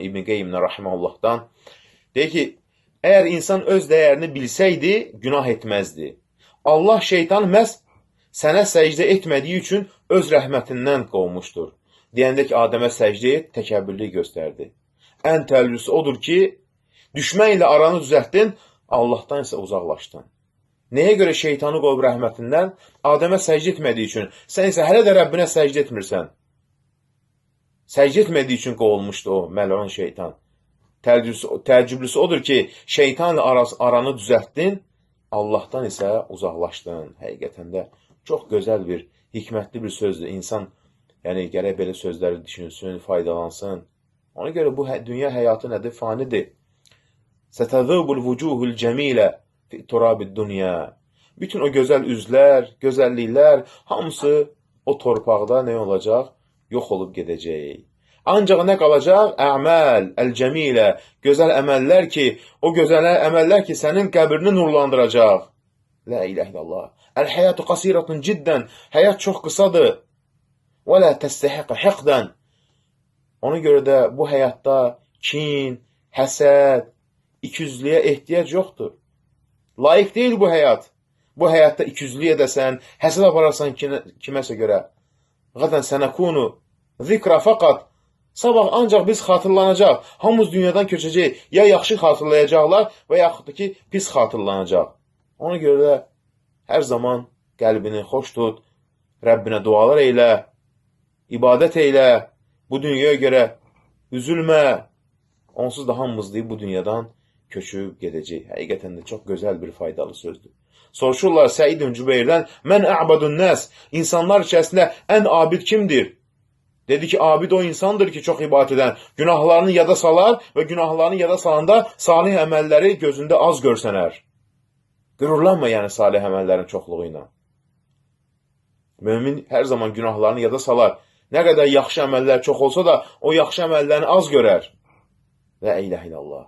İbn Qeyyimdən rahimehullahdan deyir ki, əgər insan öz dəyərini bilsəydi, günah etməzdi. Allah şeytan məhz sənə səcdə etmədiyi üçün öz rəhmətindən qovmuşdur. Deyəndə ki, Adəmə səcdə et, təkəbbürlük göstərdi. Ən təhlükəsi odur ki, düşmən ilə aranı düzəltdin, Allahdan isə uzaqlaşdın. Nəyə görə şeytanı qov rəhmətindən? Adəmə səcdə etmədiyi üçün. Sən isə hələ də Rəbbinə səcdə etmirsən. Səcdə etmədiyi üçün qovulmuşdu o məlun şeytan. Təəccüblüsü, odur ki, şeytanla aras, aranı düzəltdin, Allahdan isə uzaqlaşdın. Həqiqətən də çox gözəl bir, hikmətli bir sözdür. İnsan yəni gərək belə sözləri düşünsün, faydalansın. Ona görə bu hə- dünya həyatı nədir? Fanidir. Sətəzubul vucuhul cəmilə fi turabid dunya. Bütün o gözəl üzlər, gözəlliklər hamısı o torpaqda nə olacaq? Yox olub gedəcək. Ancaq nə qalacaq? Əməl, əl-cəmilə, gözəl əməllər ki, o gözəl əməllər ki, sənin qəbrini nurlandıracaq. La ilahe illallah. El-həyatu qasiratun ciddən. Həyat çox qısadır. Və la təstəhiq hiqdən. Ona görə də bu həyatda kin, həsəd, ikiyüzlüyə ehtiyac yoxdur. Layiq deyil bu həyat. Bu həyatda ikiyüzlü edəsən, həsəd apararsan kimə- kiməsə görə. Qadan sənəkunu zikra faqat Sabah ancaq biz xatırlanacaq. Hamımız dünyadan köçəcək. Ya yaxşı xatırlayacaqlar və yaxud da ki, pis xatırlanacaq. Ona görə də hər zaman qəlbini xoş tut, Rəbbinə dualar eylə, ibadət eylə, bu dünyaya görə üzülmə. Onsuz da hamımız deyib bu dünyadan köçüb gedəcək. Həqiqətən də çox gözəl bir faydalı sözdür. Soruşurlar Səid ibn Cübeyrdən, "Mən a'badun nas?" İnsanlar içərisində ən abid kimdir? Dedi ki, abid o insandır ki, çox ibadət edən, günahlarını yada salar və günahlarını yada salanda salih əməlləri gözündə az görsənər. Qürurlanma yəni salih əməllərin çoxluğu ilə. Mömin hər zaman günahlarını yada salar. Nə qədər yaxşı əməllər çox olsa da, o yaxşı əməllərini az görər. Və eyləh illallah.